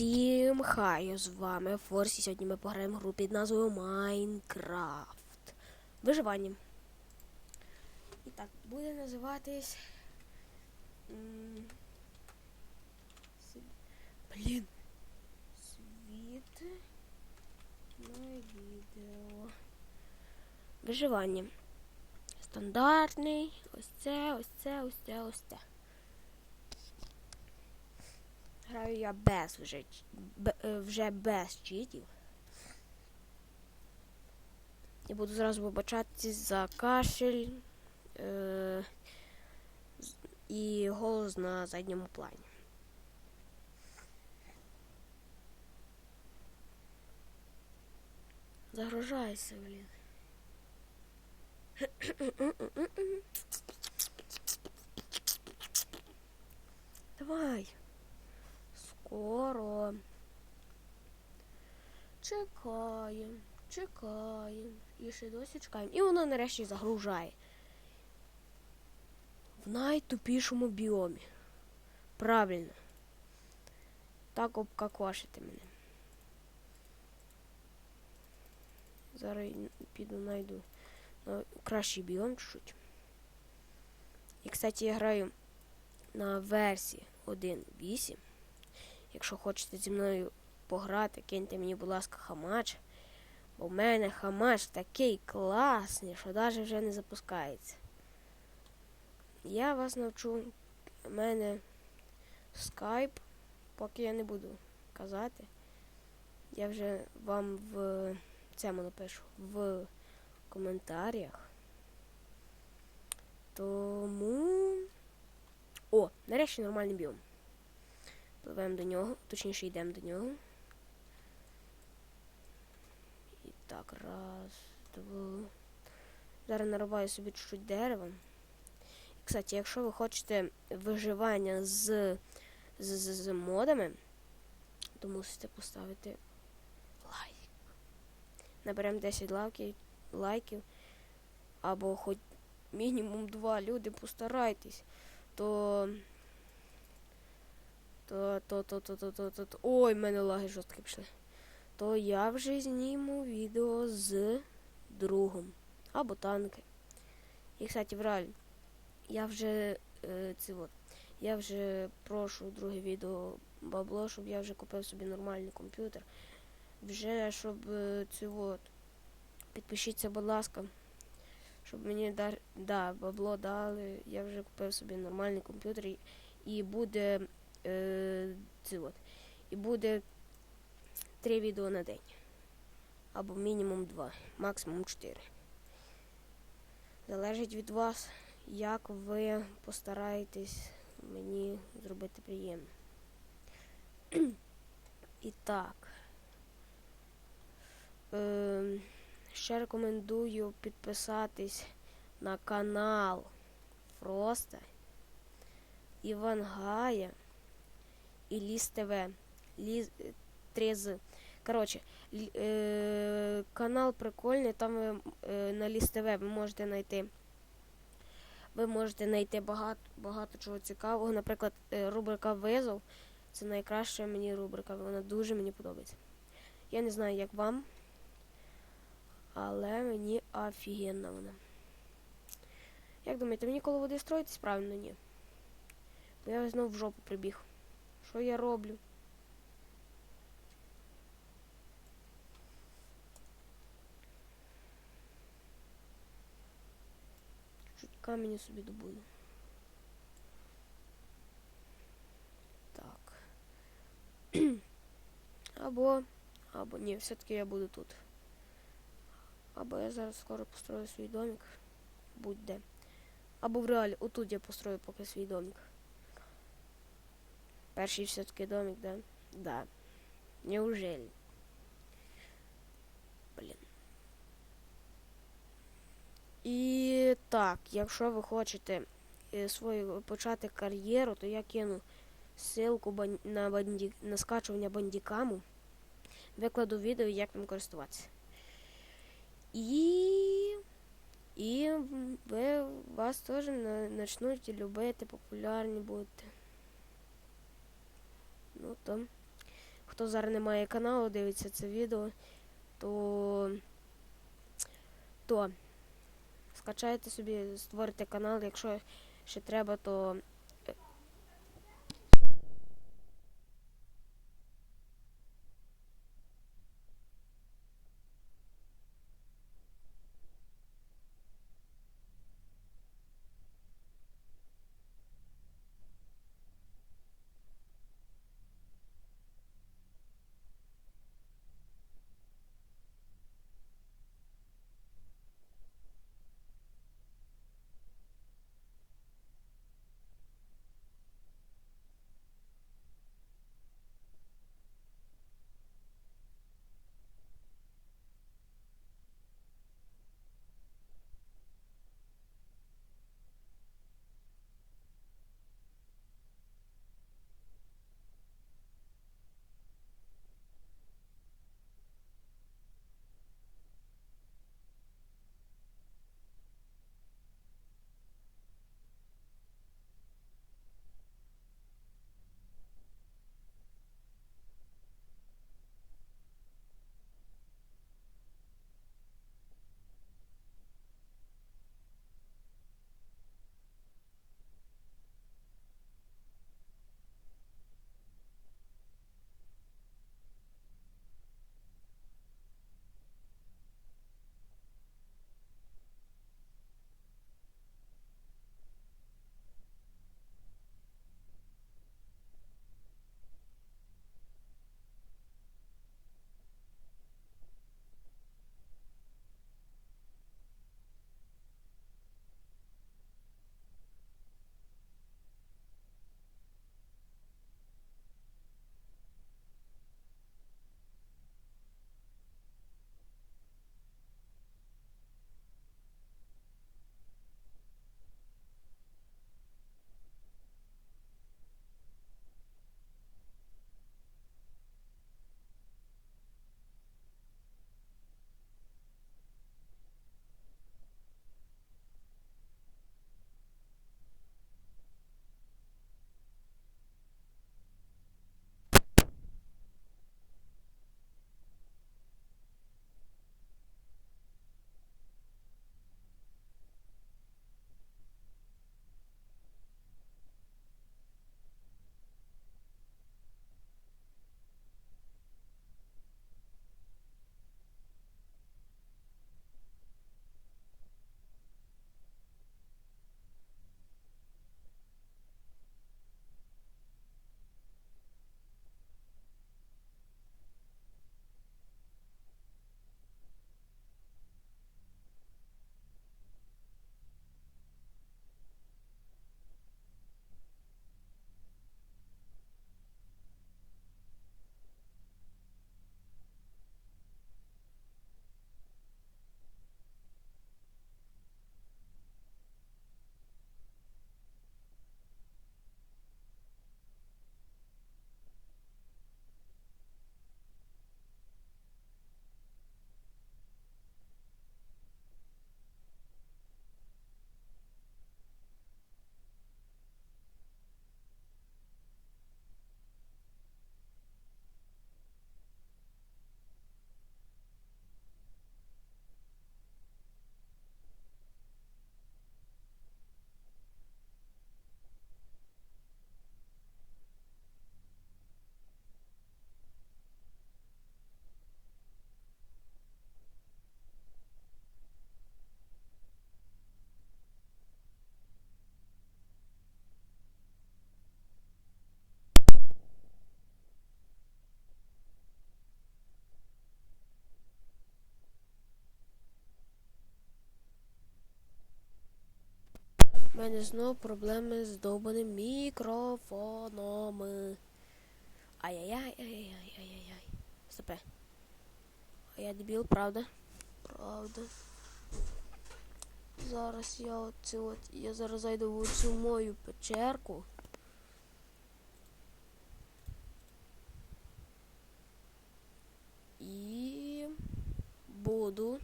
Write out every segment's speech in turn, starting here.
Всім хай з вами Форсі. Сьогодні ми пограємо гру під назвою Майнкрафт. Виживання. І так, буде називатись. Блін. Світ на відео. Виживання. Стандартний. Ось це, ось це, ось це, ось це. Граю я без вже, е, вже без читів. Я буду зразу вибачатися за кашель е- і голос на задньому плані. Загружайся, блін. Давай. Скоро. Чекаємо, чекаємо. І ще досі чекаємо. І воно нарешті загружає. В найтупішому біомі. Правильно. Так обкакошити мене. Зараз піду найду на кращий біом чуть-чуть. І, кстати, я граю на версії 1.8. Якщо хочете зі мною пограти, киньте мені, будь ласка, хамач. Бо в мене хамач такий класний, що навіть вже не запускається. Я вас навчу. У мене скайп, поки я не буду казати. Я вже вам в цьому напишу в коментарях. Тому. О, нарешті нормальний біом. Пливемо до нього, точніше йдемо до нього. І так, раз, два. Зараз нарубаю собі чуть-чуть дерева. І, кстати, якщо ви хочете виживання з, з, з, з модами, то мусите поставити лайк. Наберемо 10 лайків, лайків або хоч мінімум 2 люди, постарайтесь, то то, то, то, то, то, то, то, то. Ой, в мене лаги жорсткі пішли. То я вже зніму відео з другом. Або танки. І, кстати, в реалі, я вже е, це от, я вже прошу друге відео бабло, щоб я вже купив собі нормальний комп'ютер. Вже щоб е, це от. Підпишіться, будь ласка. Щоб мені дар... да, бабло дали. Я вже купив собі нормальний комп'ютер і буде е, от. І буде три відео на день. Або мінімум два, максимум чотири. Залежить від вас, як ви постараєтесь мені зробити приємно. І так. Е, ще рекомендую підписатись на канал Фроста, Івангая і Ліс ТВ. Ліс 3 з. Коротше, е, канал прикольний, там ви е, на Ліс ТВ ви можете знайти. Ви можете знайти багато, багато чого цікавого. Наприклад, е, рубрика Визов. Це найкраща мені рубрика, вона дуже мені подобається. Я не знаю, як вам, але мені офігенна вона. Як думаєте, мені коло води строїтись? Правильно, ні. Бо я знову в жопу прибіг. Що я роблю? Чуть камінь собі добуду. Так. або, або ні, все-таки я буду тут. Або я зараз скоро построю свій домик. Будь-де. Або в реалі, отут я построю поки свій домик. Перший все-таки домик, да? Да. Неужели? Блін. І так, якщо ви хочете е, свою почати кар'єру, то я кину ссылку бан- на, банді... на скачування бандікаму. Викладу відео, як ним користуватися. І. І ви вас теж почнуть любити, популярні будете. Ну то. хто зараз не має каналу, дивиться це відео, то, то скачайте собі, створите канал, якщо ще треба, то У мене знову проблеми з довбаним мікрофоном. Ай-яй-яй, ай-яй-яй, ай-яй-яй. Стопе. А я дебіл, правда? Правда. Зараз я оце от. Я зараз зайду в цю мою печерку. І. Буду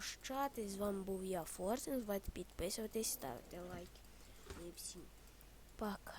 прощатись. З вами був я, Форсен. Звати підписуватись, ставити лайки. І всім пока.